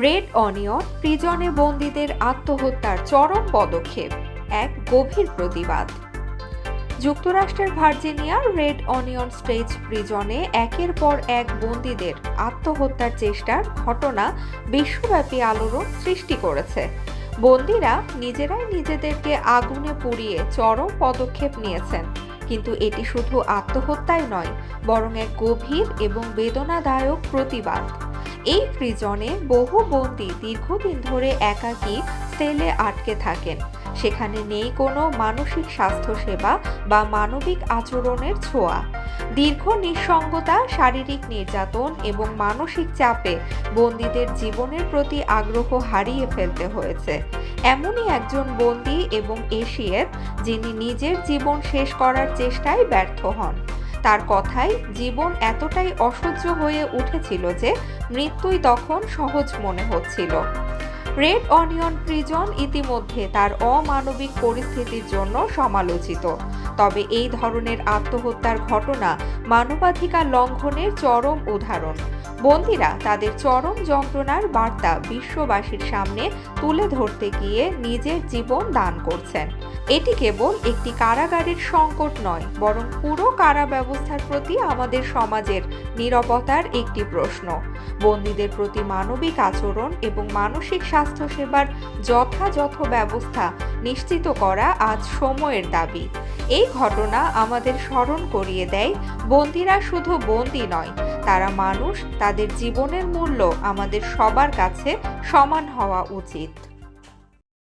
Red onion প্রিজনে বন্দীদের আত্মহত্যার চরম পদক্ষেপ, এক গভীর প্রতিবাদ। যুক্তরাষ্ট্রের ভার্জিনিয়ার রেড অনিয়ন স্টেজ প্রিজনে একের পর এক বন্দীদের আত্মহত্যার চেষ্টার ঘটনা বিশ্বব্যাপী আলোড়ন সৃষ্টি করেছে। বন্দীরা নিজেরাই নিজেদেরকে আগুনে পুড়িয়ে চরম পদক্ষেপ নিয়েছেন, কিন্তু এটি শুধু আত্মহত্যাই নয়, বরং এক গভীর এবং বেদনাদায়ক প্রতিবাদ। এই প্রিজনে বহু বন্দী দীর্ঘদিন ধরে একাকী সেলে আটকে থাকেন। সেখানে নেই কোনো মানসিক স্বাস্থ্যসেবা বা মানবিক আচরণের ছোঁয়া। দীর্ঘ নিঃসঙ্গতা, শারীরিক নির্যাতন এবং মানসিক চাপে বন্দীদের জীবনের প্রতি আগ্রহ হারিয়ে ফেলতে হয়েছে। এমনই একজন বন্দী এবং এশিয়ের যিনি নিজের জীবন শেষ করার চেষ্টায় ব্যর্থ হন। তার কথায় জীবন এতটাই অসহ্য হয়ে উঠেছিল যে মৃত্যুই তখন সহজ মনে হচ্ছিল। রেড অনিয়ন প্রিজন ইতিমধ্যে তার অমানবিক পরিস্থিতির জন্য সমালোচিত। তবে এই ধরনের আত্মহত্যার ঘটনা মানবাধিকার লঙ্ঘনের চরম উদাহরণ। বন্দীরা তাদের চরম যন্ত্রণার বার্তা বিশ্ববাসীর সামনে তুলে ধরতে গিয়ে নিজের জীবন দান করছেন। এটি কেবল একটি কারাগারের সংকট নয়, বরং পুরো কারা ব্যবস্থার প্রতি আমাদের সমাজের নিরাপত্তার একটি প্রশ্ন। বন্দীদের প্রতি মানবিক আচরণ এবং মানসিক স্বাস্থ্য সেবার যথাযথ ব্যবস্থা নিশ্চিত করা আজ সময়ের দাবি। এই ঘটনা আমাদের স্মরণ করিয়ে দেয়, বন্দীরা শুধু বন্দি নয়, তারা মানুষ, তাদের জীবনের মূল্য আমাদের সবার কাছে সমান হওয়া উচিত।